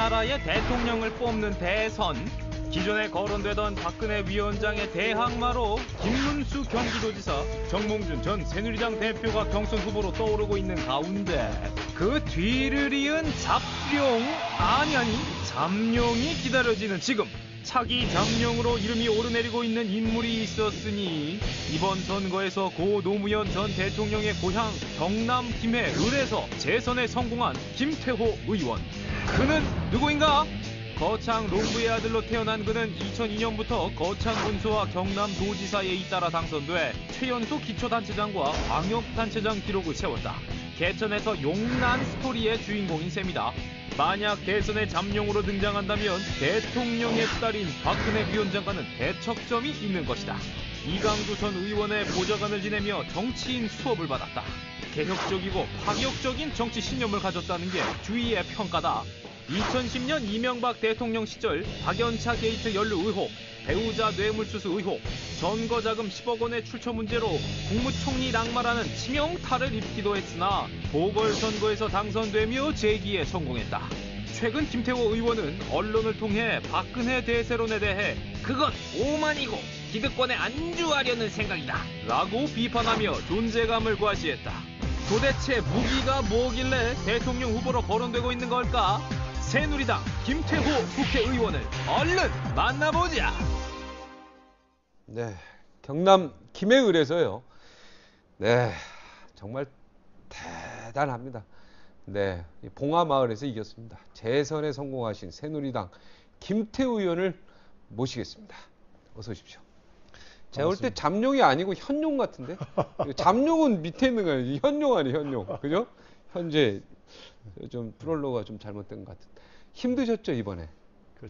우리나라의 대통령을 뽑는 대선. 기존에 거론되던 박근혜 위원장의 대항마로 김문수 경기도지사, 정몽준 전 새누리당 대표가 경선 후보로 떠오르고 있는 가운데 그 뒤를 이은 잡룡 아니 아니 잠룡이 기다려지는 지금 차기 잠룡으로 이름이 오르내리고 있는 인물이 있었으니 이번 선거에서 고 노무현 전 대통령의 고향 경남 김해 을에서 재선에 성공한 김태호 의원 그는 누구인가? 거창 농부의 아들로 태어난 그는 2002년부터 거창 군수와 경남 도지사에 잇따라 당선돼 최연소 기초단체장과 광역단체장 기록을 세웠다. 개천에서 용난 스토리의 주인공인 셈이다. 만약 대선에 잠룡으로 등장한다면 대통령의 딸인 박근혜 위원장과는 대척점이 있는 것이다. 이강두 전 의원의 보좌관을 지내며 정치인 수업을 받았다. 개혁적이고 파격적인 정치 신념을 가졌다는 게 주위의 평가다. 2010년 이명박 대통령 시절 박연차 게이트 연루 의혹, 배우자 뇌물수수 의혹, 선거자금 10억 원의 출처 문제로 국무총리 낙마라는 치명타를 입기도 했으나 보궐선거에서 당선되며 재기에 성공했다. 최근 김태호 의원은 언론을 통해 박근혜 대세론에 대해 그건 오만이고 기득권에 안주하려는 생각이다. 라고 비판하며 존재감을 과시했다. 도대체 무기가 뭐길래 대통령 후보로 거론되고 있는 걸까? 새누리당 김태호 국회의원을 얼른 만나보자. 네, 경남 김해을에서요. 네, 정말 대단합니다. 네, 이 봉화마을에서 이겼습니다. 재선에 성공하신 새누리당 김태우 의원을 모시겠습니다. 어서 오십시오. 제가 볼 때 잠룡이 아니고 현룡 같은데? 잠룡은 밑에 있는 거 아니지? 현룡 아니에요, 현룡. 그죠? 현재 좀 프롤로가 좀 잘못된 것 같은. 힘드셨죠, 이번에?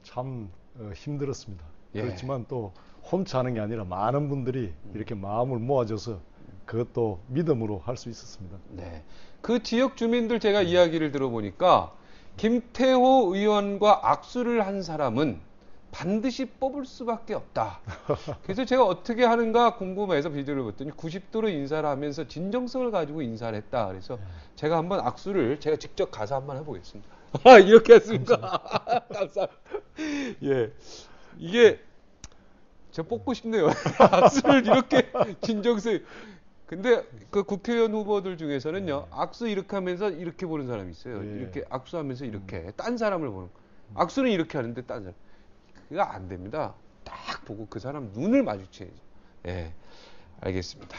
참 어, 힘들었습니다. 예. 그렇지만 또 혼자 하는 게 아니라 많은 분들이 이렇게 마음을 모아줘서 그것도 믿음으로 할 수 있었습니다. 네. 그 지역 주민들 제가 이야기를 들어보니까 김태호 의원과 악수를 한 사람은 반드시 뽑을 수밖에 없다. 그래서 제가 어떻게 하는가 궁금해서 비디오를 봤더니 90도로 인사를 하면서 진정성을 가지고 인사를 했다. 그래서 제가 한번 악수를 제가 직접 가서 한번 해보겠습니다. 아, 이렇게 했습니다. 감사합니다. 예. 이게 저 뽑고 싶네요. 악수를 이렇게 진정성. 근데 그 국회의원 후보들 중에서는요, 악수 이렇게 하면서 이렇게 보는 사람이 있어요. 예. 이렇게 악수하면서 이렇게 딴 사람을 보는. 거. 악수는 이렇게 하는데 딴 사람. 그거 안 됩니다. 딱 보고 그 사람 눈을 마주쳐야죠. 예. 알겠습니다.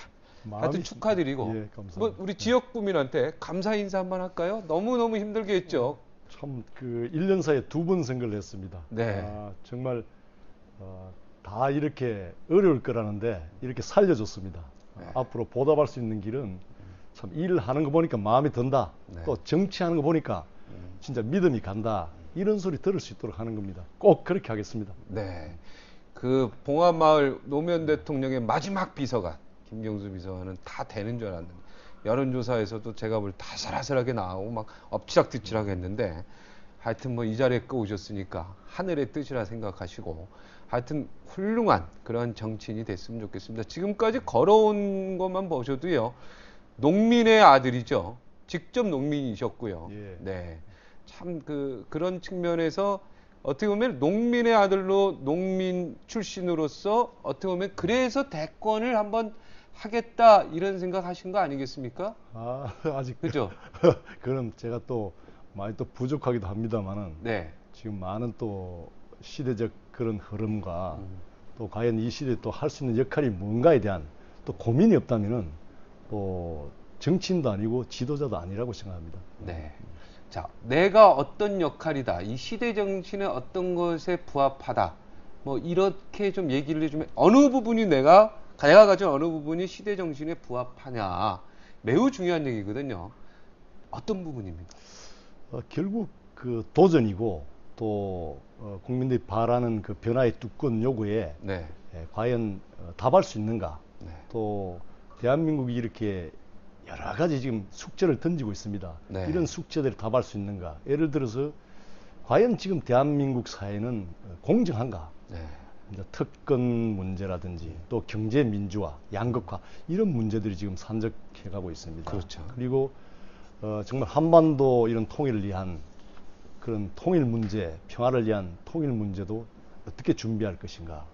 하여튼 축하드리고. 예, 감사합니다. 뭐 우리 지역 구민한테 감사 인사 한번 할까요? 너무너무 힘들게 했죠. 참 그 1년 사이에 두 번 선거를 했습니다. 네. 아, 정말 어, 다 이렇게 어려울 거라는데 이렇게 살려줬습니다. 네. 아, 앞으로 보답할 수 있는 길은 참 일을 하는 거 보니까 마음이 든다. 네. 또 정치하는 거 보니까 진짜 믿음이 간다. 이런 소리 들을 수 있도록 하는 겁니다. 꼭 그렇게 하겠습니다. 네. 그 봉화마을 노무현 대통령의 마지막 비서관 김경수 비서관은 다 되는 줄 알았는데 여론조사에서도 제가 볼때 다사라사하게 나오고 막 엎치락뒤치락 했는데 하여튼 뭐 이 자리에 끄오셨으니까 하늘의 뜻이라 생각하시고 하여튼 훌륭한 그런 정치인이 됐으면 좋겠습니다. 지금까지 걸어온 것만 보셔도요. 농민의 아들이죠. 직접 농민이셨고요. 예. 네. 참 그 그런 측면에서 어떻게 보면 농민의 아들로 농민 출신으로서 어떻게 보면 그래서 대권을 한번 하겠다 이런 생각 하신 거 아니겠습니까? 아, 아직 그죠? 그럼 제가 또 많이 또 부족하기도 합니다만은 네. 지금 많은 또 시대적 그런 흐름과 음. 또 과연 이 시대에 또 할 수 있는 역할이 뭔가에 대한 또 고민이 없다면은 또 정치인도 아니고 지도자도 아니라고 생각합니다. 네. 자, 내가 어떤 역할이다. 이 시대 정신의 어떤 것에 부합하다. 뭐 이렇게 좀 얘기를 해주면 어느 부분이 내가 내가 가진 어느 부분이 시대 정신에 부합하냐. 매우 중요한 얘기거든요. 어떤 부분입니까? 어, 결국 그 도전이고 또 어, 국민들이 바라는 그 변화의 두꺼운 요구에 네. 예, 과연 어, 답할 수 있는가? 네. 또 대한민국이 이렇게 여러 가지 지금 숙제를 던지고 있습니다. 네. 이런 숙제들을 답할 수 있는가? 예를 들어서 과연 지금 대한민국 사회는 어, 공정한가? 네. 특권 문제라든지 또 경제 민주화, 양극화 이런 문제들이 지금 산적해 가고 있습니다. 그렇죠. 그리고 어, 정말 한반도 이런 통일을 위한 그런 통일 문제, 평화를 위한 통일 문제도 어떻게 준비할 것인가.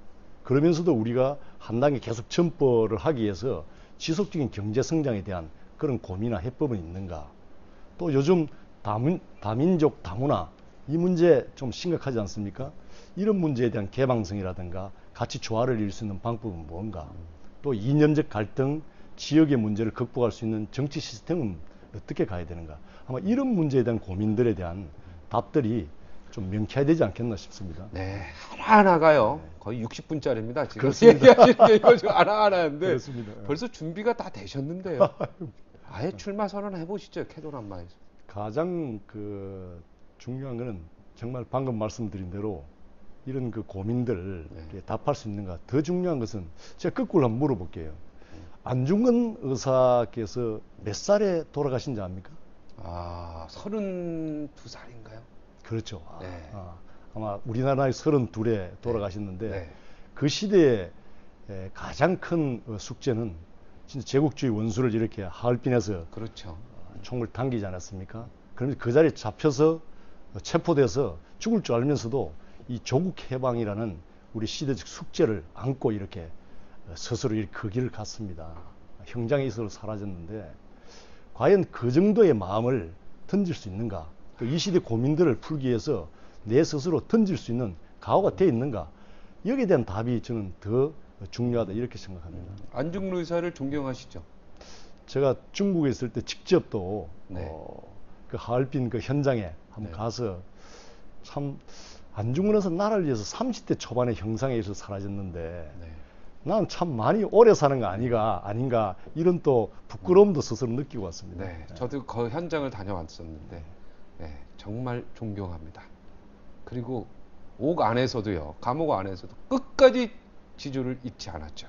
그러면서도 우리가 한 단계 계속 전보를 하기 위해서 지속적인 경제 성장에 대한 그런 고민이나 해법은 있는가. 또 요즘 다민, 다민족 다문화 이 문제 좀 심각하지 않습니까? 이런 문제에 대한 개방성이라든가 같이 조화를 이룰 수 있는 방법은 뭔가. 또 이념적 갈등, 지역의 문제를 극복할 수 있는 정치 시스템은 어떻게 가야 되는가. 아마 이런 문제에 대한 고민들에 대한 답들이 좀 명쾌해야 되지 않겠나 싶습니다. 네, 하나하나가요. 거의 60분짜리입니다. 지금 그렇습니다. 얘기하시는 게 이거 지금 하나하나인데 그렇습니다. 벌써 준비가 다 되셨는데요. 아예 출마 선언 해보시죠, 캐도남마에서. 가장 그 중요한 거는 정말 방금 말씀드린 대로 이런 그 고민들 네. 에 답할 수 있는가. 더 중요한 것은 제가 거꾸로 한번 물어볼게요. 안중근 의사께서 몇 살에 돌아가신지 압니까? 아, 32살인가요? 그렇죠. 아, 네. 아, 아마 우리나라의 32에 돌아가셨는데 네. 그 시대에 에, 가장 큰 어, 숙제는 진짜 제국주의 원수를 이렇게 하얼빈에서 그렇죠. 총을 당기지 않았습니까? 그러면서 그 자리에 잡혀서 어, 체포돼서 죽을 줄 알면서도 이 조국 해방이라는 우리 시대적 숙제를 안고 이렇게 어, 스스로 그 길을 갔습니다. 형장에 있어 사라졌는데 과연 그 정도의 마음을 던질 수 있는가? 또이 시대 고민들을 풀기 위해서 내 스스로 던질 수 있는 각오가 돼 있는가? 여기에 대한 답이 저는 더 중요하다 이렇게 생각합니다. 안중근 의사를 존경하시죠? 제가 중국에 있을 때 직접 또 네. 어, 그 하얼빈 그 현장에 한번 네. 가서 참 안중근에서 나라를 위해서 30대 초반에 형상에 있어 사라졌는데 네. 나는 참 많이 오래 사는 거 아니가 아닌가 이런 또 부끄러움도 스스로 느끼고 왔습니다. 네, 저도 그 현장을 다녀왔었는데 네, 정말 존경합니다. 그리고 옥 안에서도요, 감옥 안에서도 끝까지 지조를 잊지 않았죠.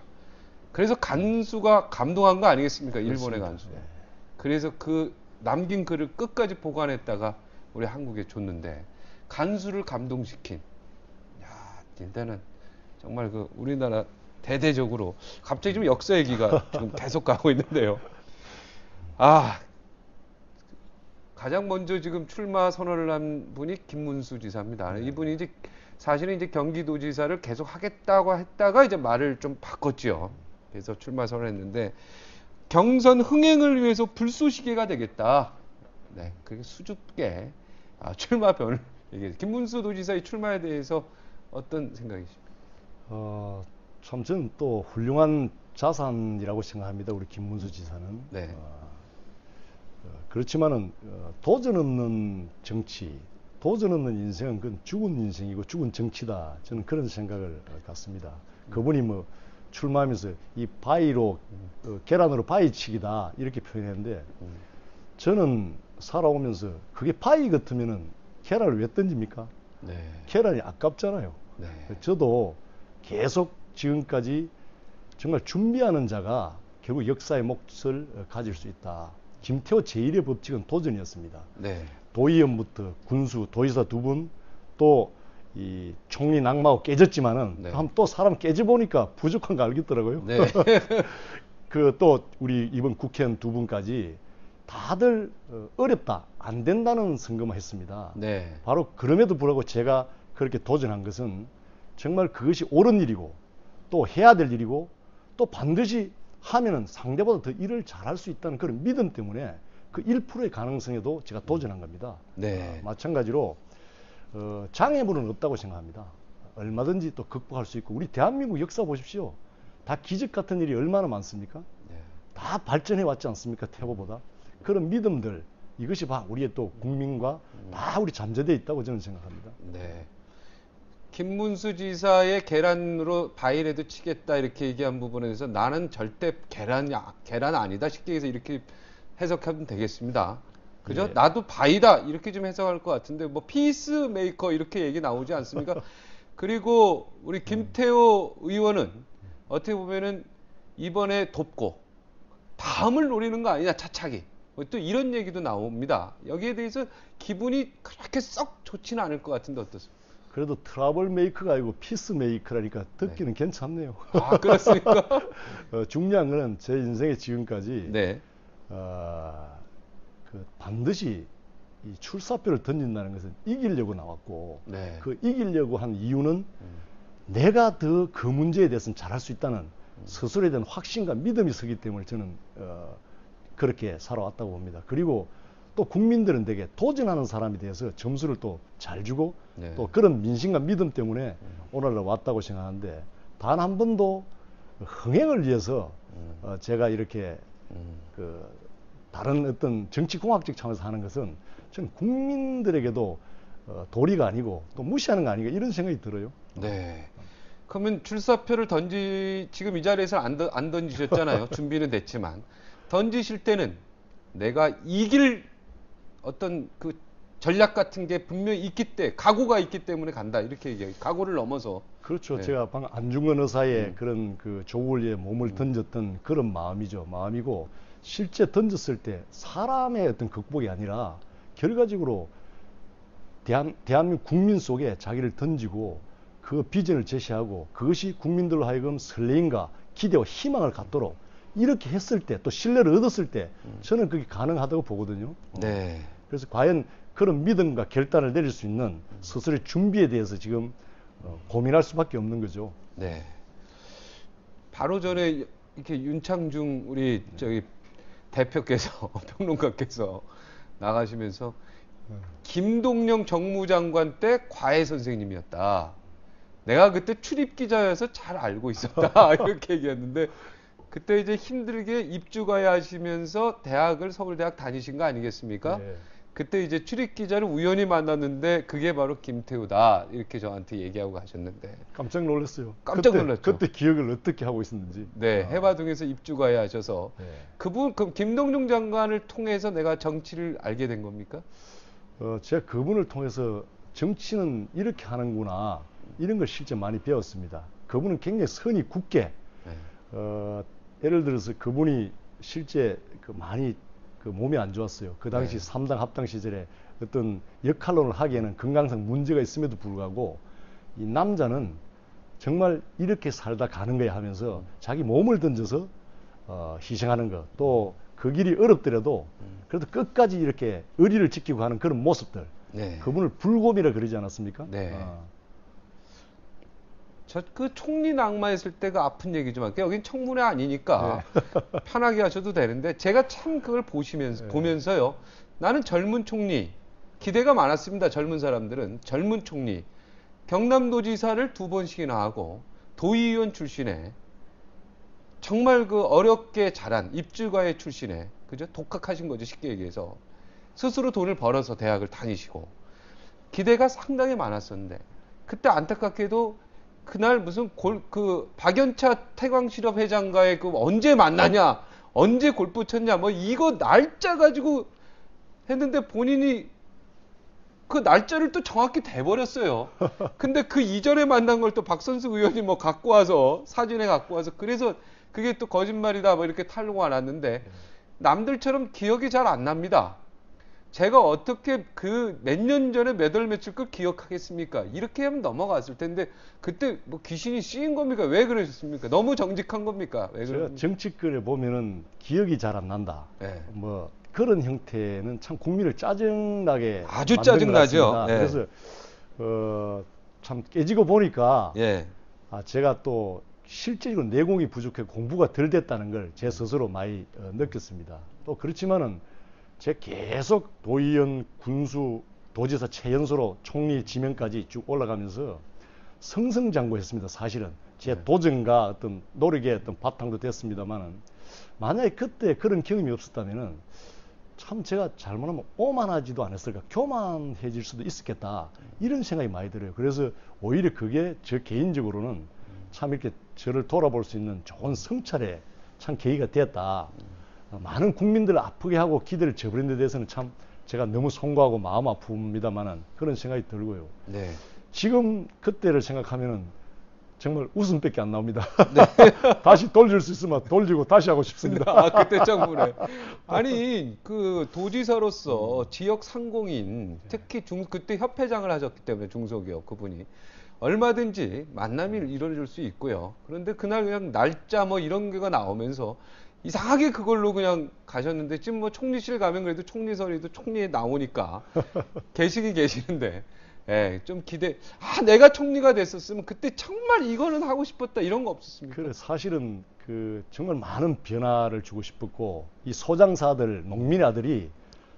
그래서 간수가 감동한 거 아니겠습니까? 일본의. 간수. 네. 그래서 그 남긴 글을 끝까지 보관했다가 우리 한국에 줬는데 간수를 감동시킨. 야, 일단은 정말 그 우리나라 대대적으로 갑자기 좀 역사 얘기가 지금 계속 가고 있는데요. 아, 가장 먼저 지금 출마 선언을 한 분이 김문수 지사입니다. 이분이 이제 사실은 이제 경기도지사를 계속 하겠다고 했다가 이제 말을 좀 바꿨죠. 그래서 출마 선언했는데 경선 흥행을 위해서 불쏘시개가 되겠다. 네, 그게 수줍게 아, 출마변을 얘기해요. 김문수 도지사의 출마에 대해서 어떤 생각이십니까? 어, 참 저는 또 훌륭한 자산이라고 생각합니다. 우리 김문수 지사는. 네. 어, 어, 그렇지만은 어, 도전 없는 정치, 도전 없는 인생은 그건 죽은 인생이고 죽은 정치다. 저는 그런 생각을 어, 갖습니다. 그분이 뭐 출마하면서 이 바위로 어, 계란으로 바위치기다 이렇게 표현했는데 음, 저는 살아오면서 그게 바위 같으면은 계란을 왜 던집니까? 네. 계란이 아깝잖아요. 네. 저도 계속 지금까지 정말 준비하는 자가 결국 역사의 몫을 어, 가질 수 있다. 김태호 제1의 법칙은 도전이었습니다. 네. 도의원부터 군수, 도의사 두 분, 또 이 총리 낙마하고 깨졌지만은 네. 또 사람 깨져보니까 부족한 거 알겠더라고요. 네. 그 또 우리 이번 국회의원 두 분까지 다들 어, 어렵다, 안 된다는 선거만 했습니다. 네. 바로 그럼에도 불구하고 제가 그렇게 도전한 것은 정말 그것이 옳은 일이고 또 해야 될 일이고 또 반드시 하면은 상대보다 더 일을 잘할 수 있다는 그런 믿음 때문에 그 1%의 가능성에도 제가 도전한 겁니다. 네. 어, 마찬가지로 어, 장애물은 없다고 생각합니다. 얼마든지 또 극복할 수 있고 우리 대한민국 역사 보십시오. 다 기적 같은 일이 얼마나 많습니까? 네. 다 발전해 왔지 않습니까? 태보보다. 그런 믿음들 이것이 바 우리의 또 국민과 다 우리 잠재되어 있다고 저는 생각합니다. 네. 김문수 지사의 계란으로 바위라도 치겠다 이렇게 얘기한 부분에 대해서 나는 절대 계란이 아- 계란 아니다 쉽게 해서 이렇게 해석하면 되겠습니다. 그죠? 예. 나도 바위다 이렇게 좀 해석할 것 같은데 뭐 피스 메이커 이렇게 얘기 나오지 않습니까? 그리고 우리 김태호 의원은 어떻게 보면은 이번에 돕고 다음을 노리는 거 아니냐 차차기 뭐또 이런 얘기도 나옵니다. 여기에 대해서 기분이 그렇게 썩 좋지는 않을 것 같은데 어떻습니까? 그래도 트러블 메이커가 아니고 피스 메이커라니까 듣기는 괜찮네요. 아 그렇습니까? 어, 중요한 거는 제 인생의 지금까지 네, 어, 그 반드시 이 출사표를 던진다는 것은 이기려고 나왔고 네. 그 이기려고 한 이유는 음. 내가 더 그 문제에 대해서는 잘할 수 있다는 스스로에 대한 확신과 믿음이 서기 때문에 저는 어, 그렇게 살아왔다고 봅니다. 그리고 또 국민들은 되게 도전하는 사람에 대해서 점수를 또 잘 주고 네. 또 그런 민심과 믿음 때문에 오늘날 왔다고 생각하는데 단 한 번도 흥행을 위해서 음. 어, 제가 이렇게 음. 그 다른 어떤 정치공학적 차원에서 하는 것은 저는 국민들에게도 어, 도리가 아니고 또 무시하는 거 아닌가 이런 생각이 들어요. 네. 그러면 출사표를 던지 지금 이 자리에서 안, 던- 안 던지셨잖아요. 준비는 됐지만 던지실 때는 내가 이길 어떤 그 전략 같은 게 분명히 있기 때 각오가 있기 때문에 간다 이렇게 얘기해요. 각오를 넘어서 그렇죠. 네. 제가 방금 안중근 의사의 음. 그런 그 조울리에 몸을 던졌던 그런 마음이죠. 마음이고 실제 던졌을 때 사람의 어떤 극복이 아니라 결과적으로 대한, 대한민국 국민 속에 자기를 던지고 그 비전을 제시하고 그것이 국민들로 하여금 설레임과 기대와 희망을 갖도록 이렇게 했을 때 또 신뢰를 얻었을 때 저는 그게 가능하다고 보거든요. 네. 그래서 과연 그런 믿음과 결단을 내릴 수 있는 스스로의 준비에 대해서 지금 어, 고민할 수밖에 없는 거죠. 네. 바로 전에 이렇게 윤창중 우리 저기 대표께서 평론가께서 나가시면서 김동영 정무장관 때 과외 선생님이었다. 내가 그때 출입 기자여서 잘 알고 있었다 이렇게 얘기했는데 그때 이제 힘들게 입주가야 하시면서 대학을 서울대학 다니신 거 아니겠습니까? 네. 그때 이제 출입 기자를 우연히 만났는데 그게 바로 김태우다 이렇게 저한테 얘기하고 가셨는데 깜짝 놀랐어요. 깜짝 그때, 놀랐죠. 그때 기억을 어떻게 하고 있었는지. 네 아, 해바동에서 입주가야 하셔서 네. 그분 그 김동중 장관을 통해서 내가 정치를 알게 된 겁니까? 어, 제가 그분을 통해서 정치는 이렇게 하는구나 이런 걸 실제 많이 배웠습니다. 그분은 굉장히 선이 굳게 네. 어, 예를 들어서 그분이 실제 그 많이 그 몸이 안 좋았어요. 그 당시 네. 삼당 합당 시절에 어떤 역할론을 하기에는 건강상 문제가 있음에도 불구하고 이 남자는 정말 이렇게 살다 가는 거야 하면서 자기 몸을 던져서 어, 희생하는 것 또 그 길이 어렵더라도 그래도 끝까지 이렇게 의리를 지키고 하는 그런 모습들 네. 그분을 불곰이라 그러지 않았습니까? 네. 어, 저 그 총리 낙마했을 때 그 아픈 얘기 좀 할게요. 여긴 청문회 아니니까 편하게 하셔도 되는데 제가 참 그걸 보시면서 네. 보면서요. 나는 젊은 총리 기대가 많았습니다. 젊은 사람들은 젊은 총리 경남도지사를 두 번씩이나 하고 도의원 출신에 정말 그 어렵게 자란 입주가의 출신에 그죠 독학하신 거죠 쉽게 얘기해서 스스로 돈을 벌어서 대학을 다니시고 기대가 상당히 많았었는데 그때 안타깝게도 그날 무슨 골 그 박연차 태광실업 회장과의 그 언제 만나냐 언제 골프 쳤냐 뭐 이거 날짜 가지고 했는데 본인이 그 날짜를 또 정확히 대버렸어요. 근데 그 이전에 만난 걸 또 박선수 의원이 뭐 갖고 와서 사진에 갖고 와서 그래서 그게 또 거짓말이다 뭐 이렇게 탈로가 났는데 남들처럼 기억이 잘 안 납니다. 제가 어떻게 그 몇 년 전에 몇월 며칠 걸 기억하겠습니까? 이렇게 하면 넘어갔을 텐데 그때 뭐 귀신이 씌인 겁니까? 왜 그러셨습니까? 너무 정직한 겁니까? 왜 그런? 정치글에 보면은 기억이 잘 안 난다. 네. 뭐 그런 형태는 참 국민을 짜증나게 아주 짜증나죠. 네. 그래서 어, 참 깨지고 보니까 예. 아, 제가 또 실질적으로 내공이 부족해 공부가 덜 됐다는 걸 제 스스로 많이 어, 느꼈습니다. 또 그렇지만은 제 계속 도의원, 군수, 도지사 최연소로 총리 지명까지 쭉 올라가면서 승승장구했습니다. 사실은 제 네. 도전과 어떤 노력의 어떤 바탕도 됐습니다만은 만약에 그때 그런 경험이 없었다면은 참 제가 잘못하면 오만하지도 않았을까 교만해질 수도 있었겠다 이런 생각이 많이 들어요. 그래서 오히려 그게 저 개인적으로는 참 이렇게 저를 돌아볼 수 있는 좋은 성찰에 참 계기가 되었다. 어, 많은 국민들을 아프게 하고 기대를 저버린 데 대해서는 참 제가 너무 송구하고 마음 아픕니다만은 그런 생각이 들고요. 네. 지금 그때를 생각하면은 정말 웃음밖에 안 나옵니다. 네. 다시 돌릴 수 있으면 돌리고 다시 하고 싶습니다. 아, 그때 청문회. 아니, 그 도지사로서 지역 상공인, 특히 중, 그때 협회장을 하셨기 때문에 중소기업 그분이 얼마든지 만남이 이루어질 수 있고요. 그런데 그날 그냥 날짜 뭐 이런 게가 나오면서 이상하게 그걸로 그냥 가셨는데 지금 뭐 총리실 가면 그래도 총리설에도 총리에 나오니까 계시긴 계시는데 예, 좀 기대. 아, 내가 총리가 됐었으면 그때 정말 이거는 하고 싶었다 이런 거 없었습니까? 그래 사실은 그 정말 많은 변화를 주고 싶었고 이 소장사들 농민의 아들이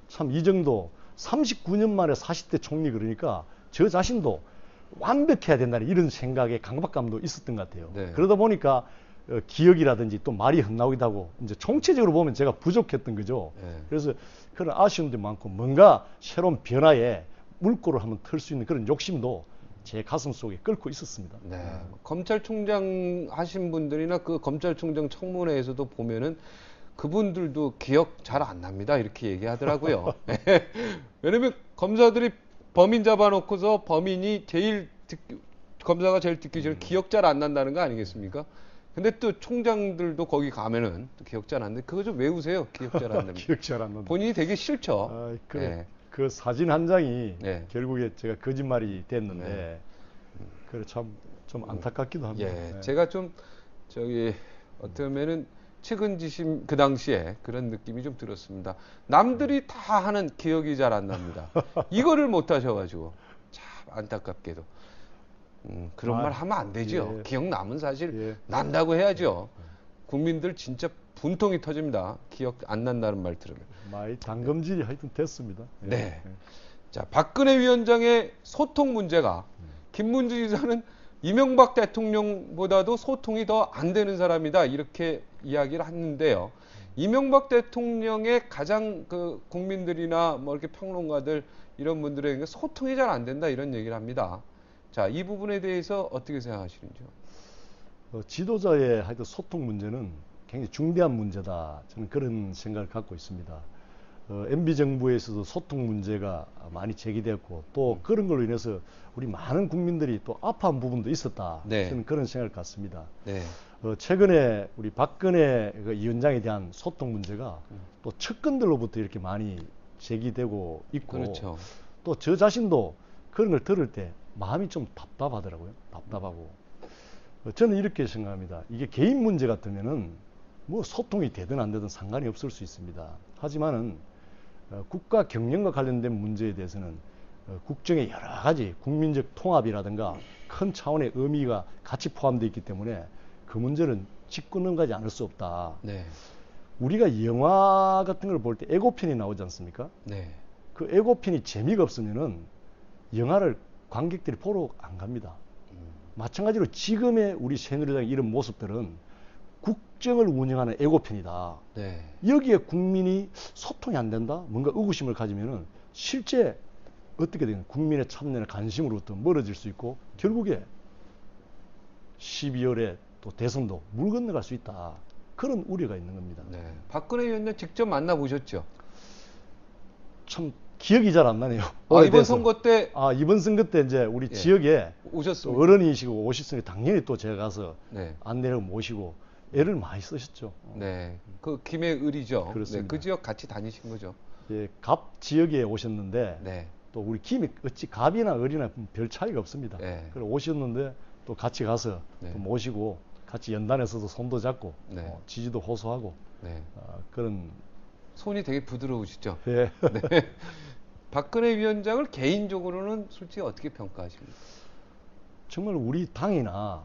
참 이 정도 39년 만에 40대 총리 그러니까 저 자신도 완벽해야 된다는 이런 생각에 강박감도 있었던 것 같아요. 네. 그러다 보니까 어, 기억이라든지 또 말이 헛나오기도 하고 이제 총체적으로 보면 제가 부족했던 거죠. 네. 그래서 그런 아쉬움도 많고 뭔가 새로운 변화에 물꼬를 한번 틀 수 있는 그런 욕심도 제 가슴 속에 끓고 있었습니다. 네. 검찰총장 하신 분들이나 그 검찰총장 청문회에서도 보면은 그분들도 기억 잘 안 납니다. 이렇게 얘기하더라고요. 왜냐면 검사들이 범인 잡아놓고서 범인이 제일 듣, 검사가 제일 듣기 전에 기억 잘 안 난다는 거 아니겠습니까? 근데 또 총장들도 거기 가면은 또 기억 잘 안 나. 그거 좀 외우세요. 기억 잘안 납니다. 기억 잘안 난다. 본인이 되게 싫죠. 아, 그래. 네. 그 사진 한 장이 네. 결국에 제가 거짓말이 됐는데 네. 그래 참 좀 안타깝기도 합니다. 예, 네. 제가 좀 저기 어떻게 보면은 측은지심 그 당시에 그런 느낌이 좀 들었습니다. 남들이 다 하는 기억이 잘 안 납니다. 이거를 못 하셔가지고 참 안타깝게도 음, 그런 아, 말 하면 안 되죠. 예. 기억 남은 사실 예. 난다고 해야죠. 국민들 진짜 분통이 터집니다. 기억 안 난다는 말 들으면. 많이 당금질이 하여튼 됐습니다. 예. 네. 예. 자, 박근혜 위원장의 소통 문제가 김문주 지사는 이명박 대통령보다도 소통이 더 안 되는 사람이다 이렇게 이야기를 했는데요. 이명박 대통령의 가장 그 국민들이나 뭐 이렇게 평론가들 이런 분들에게 소통이 잘 안 된다 이런 얘기를 합니다. 자, 이 부분에 대해서 어떻게 생각하시는지요? 어, 지도자의 하여튼 소통 문제는 굉장히 중대한 문제다. 저는 그런 생각을 갖고 있습니다. 어, MB 정부에서도 소통 문제가 많이 제기되었고 또 음. 그런 걸로 인해서 우리 많은 국민들이 또 아파한 부분도 있었다. 네. 저는 그런 생각을 갖습니다. 네. 어, 최근에 우리 박근혜 그 위원장에 대한 소통 문제가 음. 또 측근들로부터 이렇게 많이 제기되고 있고 그렇죠. 또저 자신도 그런 걸 들을 때 마음이 좀 답답하더라고요. 답답하고. 어, 저는 이렇게 생각합니다. 이게 개인 문제 같으면은 뭐 소통이 되든 안 되든 상관이 없을 수 있습니다. 하지만은 어, 국가 경영과 관련된 문제에 대해서는 어, 국정의 여러 가지 국민적 통합이라든가 큰 차원의 의미가 같이 포함되어 있기 때문에 그 문제는 넘어가지 않을 수 없다. 네. 우리가 영화 같은 걸 볼때 에고편이 나오지 않습니까? 네. 그 에고편이 재미가 없으면은 영화를 관객들이 보러 안 갑니다. 음. 마찬가지로 지금의 우리 새누리당 이런 모습들은 국정을 운영하는 에고편이다. 네. 여기에 국민이 소통이 안 된다? 뭔가 의구심을 가지면은 실제 어떻게 되는 국민의 참여나 관심으로부터 멀어질 수 있고 결국에 12월에 또 대선도 물 건너갈 수 있다. 그런 우려가 있는 겁니다. 네. 박근혜 위원장 직접 만나 보셨죠? 참 기억이 잘 안 나네요. 아, 이번. 선거 때 아 이번 선거 때 이제 우리 예. 지역에 또 오셨습니까? 어른이시고 오셨으니 당연히 또 제가 가서 네. 안내를 모시고 애를 많이 쓰셨죠. 네. 그 김해 을이죠. 네, 그렇습니다. 그 지역 같이 다니신 거죠. 예, 갑 지역에 오셨는데 네. 또 우리 김이 어찌 갑이나 을이나 별 차이가 없습니다. 네. 그래 오셨는데 또 같이 가서 네. 또 모시고 같이 연단에서도 손도 잡고 네. 어, 지지도 호소하고 네. 어, 그런 손이 되게 부드러우시죠. 예. 네. 박근혜 위원장을 개인적으로는 솔직히 어떻게 평가하십니까? 정말 우리 당이나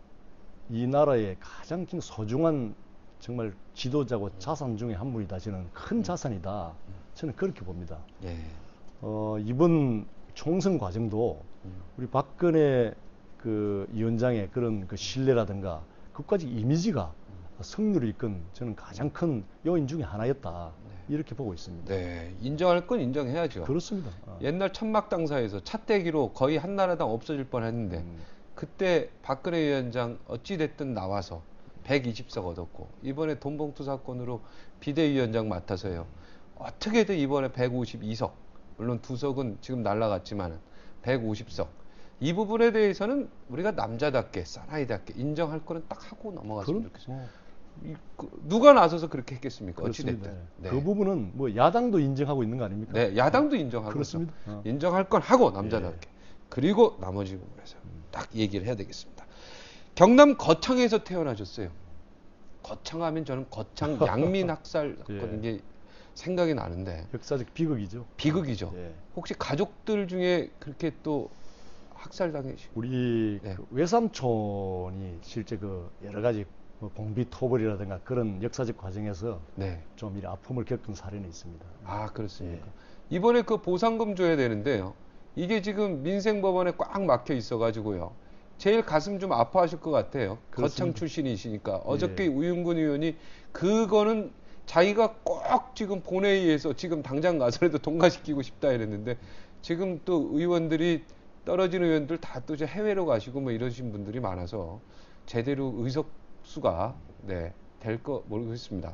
이 나라의 가장 큰 소중한 정말 지도자고 자산 중에 한 분이다. 저는 큰 자산이다. 저는 그렇게 봅니다. 예. 어, 이번 총선 과정도 음. 우리 박근혜 그 위원장의 그런 그 신뢰라든가 그까지 이미지가 승리를 이끈 저는 가장 큰 요인 중에 하나였다. 이렇게 보고 있습니다. 네. 인정할 건 인정해야죠. 그렇습니다. 어. 옛날 천막 당사에서 차떼기로 거의 한나라당 없어질 뻔했는데 음. 그때 박근혜 위원장 어찌 됐든 나와서 120석 얻었고 이번에 돈봉투 사건으로 비대위원장 맡아서요. 어떻게든 이번에 152석 물론 두 석은 지금 날라갔지만은 150석 이 부분에 대해서는 우리가 남자답게 사나이답게 인정할 거는 딱 하고 넘어갔으면 좋겠어요. 어, 누가 나서서 그렇게 했겠습니까? 어찌됐든. 네. 그 부분은 뭐 야당도 인정하고 있는 거 아닙니까? 네, 야당도 인정하고 그렇습니다. 어. 인정할 건 하고 남자답게. 그리고 나머지 부분에서 딱 얘기를 해야 되겠습니다. 경남 거창에서 태어나셨어요. 거창하면 저는 거창 양민 학살 같은 예. 게 생각이 나는데 역사적 비극이죠. 비극이죠. 예. 혹시 가족들 중에 그렇게 또 학살당하시 우리 네. 그 외삼촌이 실제 그 여러 가지 뭐 봉비 토벌이라든가 그런 역사적 과정에서 네. 좀 이런 아픔을 겪은 사례는 있습니다. 아 그렇습니까? 예. 이번에 그 보상금 줘야 되는데요. 이게 지금 민생법원에 꽉 막혀 있어가지고요. 제일 가슴 좀 아파하실 것 같아요. 거창. 출신이시니까 어저께 예. 우윤근 의원이 그거는 자기가 꼭 지금 본회의에서 지금 당장 가서라도 통과시키고 싶다 이랬는데 지금 또 의원들이 떨어진 의원들 다 또 해외로 가시고 뭐 이러신 분들이 많아서 제대로 의석 수가 네, 될거 모르겠습니다.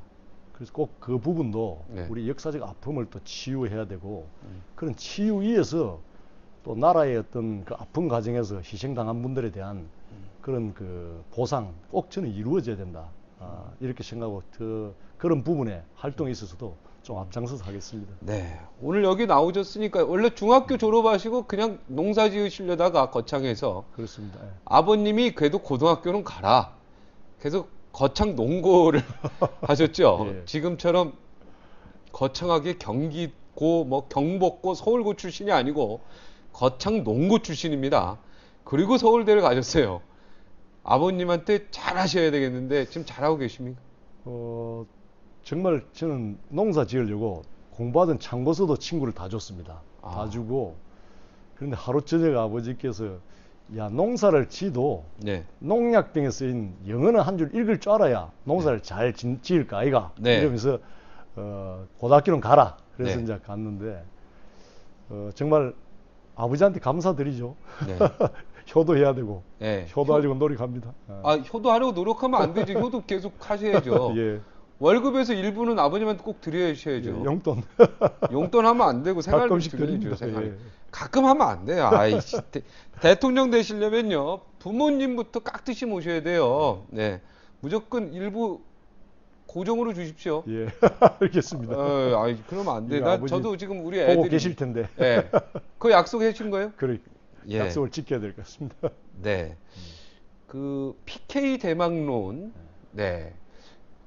그래서 꼭 그 부분도 네. 우리 역사적 아픔을 또 치유해야 되고 음. 그런 치유 위에서 또 나라의 어떤 그 아픈 과정에서 희생당한 분들에 대한 음. 그런 그 보상 꼭 저는 이루어져야 된다. 아, 이렇게 생각하고 그, 그런 부분에 활동에 있어서도 좀 앞장서서 하겠습니다. 네. 오늘 여기 나오셨으니까 원래 중학교 졸업하시고 그냥 농사 지으시려다가 거창에서 그렇습니다. 예. 아버님이 그래도 고등학교는 가라. 계속 거창 농고를 하셨죠. 예. 지금처럼 거창하게 경기고 뭐 경복고 서울고 출신이 아니고 거창 농고 출신입니다. 그리고 서울대를 가셨어요. 아버님한테 잘하셔야 되겠는데 지금 잘하고 계십니까? 어, 정말 저는 농사 지으려고 공부하던 참고서도 친구를 다 줬습니다. 아. 다 주고 그런데 하루 저녁 아버지께서 야 농사를 지도 네. 농약병에 쓰인 영어는 한 줄 읽을 줄 알아야 농사를 잘 지, 지을까 아이가 네. 이러면서 어, 고등학교는 가라 그래서 네. 이제 갔는데 어, 정말 아버지한테 감사드리죠 네. 효도해야 되고 네. 효도하려고 노력합니다 어. 아, 효도하려고 노력하면 안 되지. 효도 계속 하셔야죠. 예, 월급에서 일부는 아버님한테 꼭 드려야셔야죠. 예, 용돈 용돈 하면 안 되고 생활비 드려야죠. 드립니다 생활비. 예. 가끔 하면 안 돼요. 아이씨. 대, 대통령 되시려면요. 부모님부터 깍듯이 모셔야 돼요. 네. 무조건 일부 고정으로 주십시오. 예, 알겠습니다. 어, 아이, 그러면 안 돼. 나 저도 지금 우리 보고 애들이 계실 텐데. 예. 그 약속해 준 거예요? 그래, 예. 약속을 지켜야 될 것 같습니다. 네. 그 PK 대망론, 네.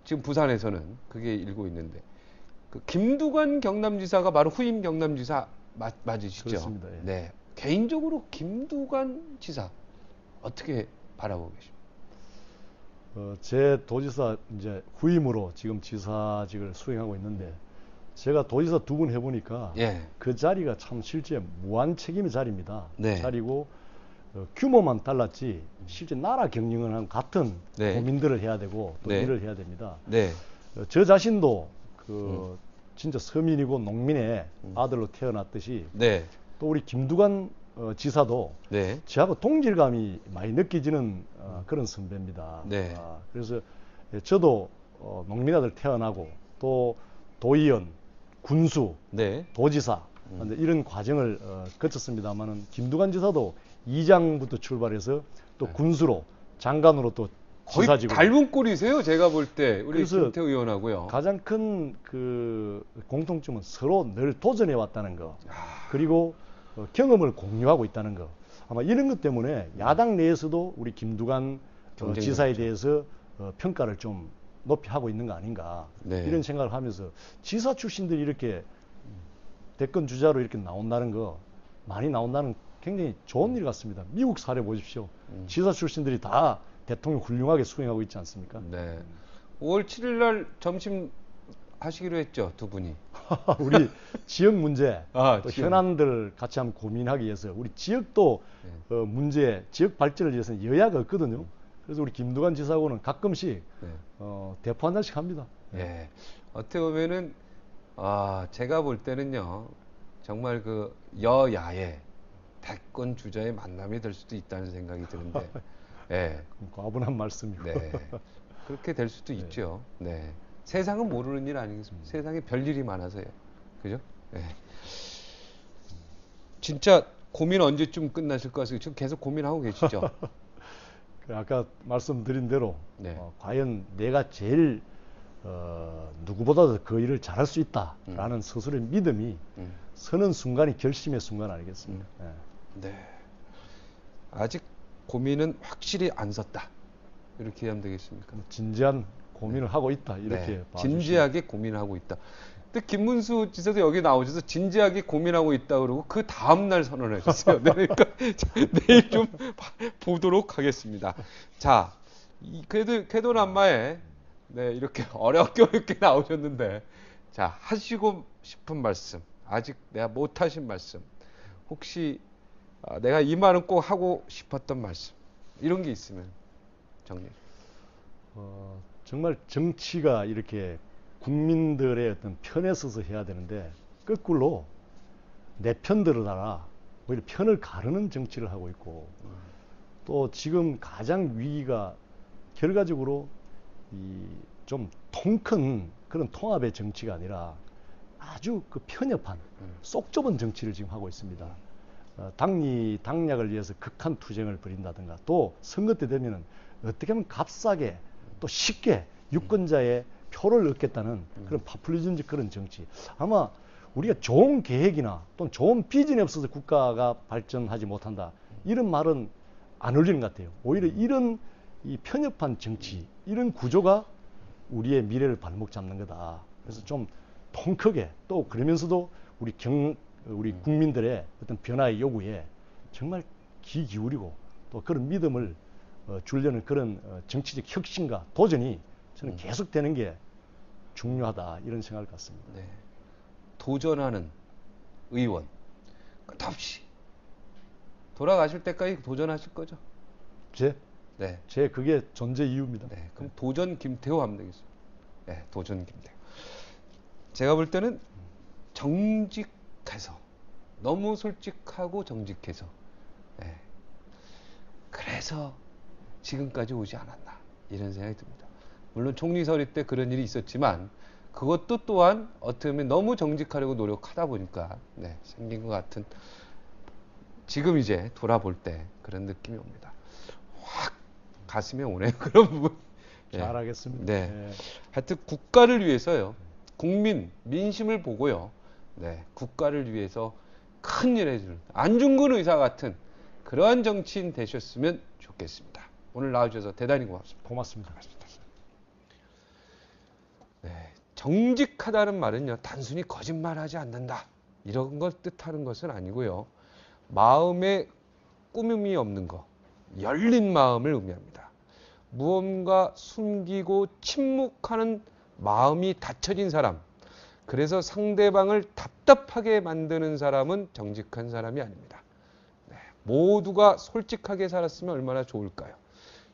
지금 부산에서는 그게 일고 있는데, 그 김두관 경남지사가 바로 후임 경남지사 맞, 맞으시죠? 그렇습니다, 예. 네. 개인적으로 김두관 지사 어떻게 바라보고 계십니까? 어, 제 도지사 이제 후임으로 지금 지사직을 수행하고 있는데 제가 도지사 두 분 해보니까 예. 그 자리가 참 실제 무한 책임의 자리입니다. 네. 자리고 어, 규모만 달랐지 실제 나라 경영을 한 같은 네. 고민들을 해야 되고 또 네. 일을 해야 됩니다. 네. 어, 저 자신도 그 음. 진짜 서민이고 농민의 아들로 태어났듯이 네. 또 우리 김두관 어, 지사도 네. 저하고 동질감이 많이 느껴지는 어, 그런 선배입니다. 네. 아, 그래서 예, 저도 어, 농민 아들 태어나고 또 도의원, 군수, 네. 도지사 음. 근데 이런 과정을 어, 거쳤습니다만은 김두관 지사도 이장부터 출발해서 또 군수로 장관으로 또 거의 지사직으로 닮은 꼴이세요, 제가 볼 때. 우리 그래서 김태 의원하고요. 가장 큰 그 공통점은 서로 늘 도전해 왔다는 거. 아, 그리고 어, 경험을 공유하고 있다는 거. 아마 이런 것 때문에 야당 내에서도 우리 김두관 어, 지사에. 대해서 어, 평가를 좀 높이 하고 있는 거 아닌가. 네. 이런 생각을 하면서 지사 출신들이 이렇게 대권 주자로 이렇게 나온다는 거 많이 나온다는 굉장히 좋은 일 같습니다. 미국 사례 보십시오. 음. 지사 출신들이 다 대통령 훌륭하게 수행하고 있지 않습니까? 네. 5월 7일 날 점심 하시기로 했죠, 두 분이. 우리 지역 문제, 아, 또 지역. 현안들 같이 한번 고민하기 위해서 우리 지역도 네. 어, 문제, 지역 발전을 위해서는 여야가 없거든요. 그래서 우리 김두관 지사하고는 가끔씩 네. 어, 대포 한 잔씩 합니다. 예. 어떻게 보면은 아 제가 볼 때는요 정말 그 여야의 대권 주자의 만남이 될 수도 있다는 생각이 드는데 예. 과분한 말씀이고. 네. 그렇게 될 수도 있죠. 네. 세상은 모르는 일 아니겠습니까? 세상에 별일이 많아서요. 그죠? 네. 진짜 고민 언제쯤 끝나실 것 같아요? 지금 계속 고민하고 계시죠? 그 아까 말씀드린 대로 네. 어, 과연 내가 제일 어, 누구보다도 그 일을 잘할 수 있다라는 스스로의 믿음이 음. 서는 순간이 결심의 순간 아니겠습니까? 예. 네. 아직 고민은 확실히 안 섰다. 이렇게 하면 되겠습니까? 진지한 고민을 하고 있다 이렇게 네, 진지하게 고민하고 있다. 근데 김문수 지사도 여기 나오셔서 진지하게 고민하고 있다 그러고 그 다음 날 선언하셨어요. 네, 그러니까 내일 좀 봐- 보도록 하겠습니다. 자, 이, 그래도 쾌도남마에 네, 이렇게 어렵게 어렵게 나오셨는데 자 하시고 싶은 말씀 아직 내가 못하신 말씀 혹시 아, 내가 이 말은 꼭 하고 싶었던 말씀 이런 게 있으면 정리. 어, 정말 정치가 이렇게 국민들의 어떤 편에 서서 해야 되는데 거꾸로 내 편 들어다라 오히려 편을 가르는 정치를 하고 있고 또 지금 가장 위기가 결과적으로 이 좀 통 큰 그런 통합의 정치가 아니라 아주 그 편협한 쏙 좁은 정치를 지금 하고 있습니다. 어, 당리 당략을 위해서 극한 투쟁을 벌인다든가 또 선거 때 되면은 어떻게 하면 값싸게 또 쉽게 유권자의 표를 얻겠다는 그런 파퓰리즘적 그런 정치. 아마 우리가 좋은 계획이나 또는 좋은 비전이 없어서 국가가 발전하지 못한다. 이런 말은 안 어울리는 것 같아요. 오히려 이런 이 편협한 정치, 이런 구조가 우리의 미래를 발목 잡는 거다. 그래서 좀 통 크게 또 그러면서도 우리 경, 우리 국민들의 어떤 변화의 요구에 정말 귀 기울이고 또 그런 믿음을 어, 주려는 그런 어, 정치적 혁신과 도전이 저는 계속되는 게 중요하다 이런 생각을 갖습니다. 네. 도전하는 의원 끝없이 돌아가실 때까지 도전하실 거죠. 제, 네. 제 그게 존재 이유입니다. 네. 그럼 도전 김태호 하면 되겠습니다. 네, 도전 김태호. 제가 볼 때는 정직 해서 너무 솔직하고 정직해서 네. 그래서 지금까지 오지 않았나 이런 생각이 듭니다. 물론 총리 서리 때 그런 일이 있었지만 그것도 또한 어떻게 보면 너무 정직하려고 노력하다 보니까 네, 생긴 것 같은 지금 이제 돌아볼 때 그런 느낌이 옵니다. 확 가슴에 오네요 그런 부분. 네. 잘하겠습니다. 네. 네. 하여튼 국가를 위해서요. 국민 민심을 보고요. 네, 국가를 위해서 큰일 해주는 안중근 의사 같은 그러한 정치인 되셨으면 좋겠습니다. 오늘 나와주셔서 대단히 고맙습니다. 고맙습니다. 네, 정직하다는 말은요, 단순히 거짓말하지 않는다. 이런 걸 뜻하는 것은 아니고요. 마음에 꾸밈이 없는 거, 열린 마음을 의미합니다. 무언가 숨기고 침묵하는 마음이 닫혀진 사람, 그래서 상대방을 답답하게 만드는 사람은 정직한 사람이 아닙니다. 네, 모두가 솔직하게 살았으면 얼마나 좋을까요?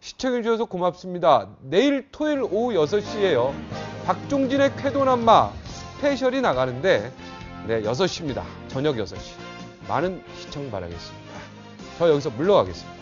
시청해 주셔서 고맙습니다. 내일 토요일 오후 6시에요. 박종진의 쾌도남마 스페셜이 나가는데 네, 6시입니다. 저녁 6시. 많은 시청 바라겠습니다. 저 여기서 물러가겠습니다.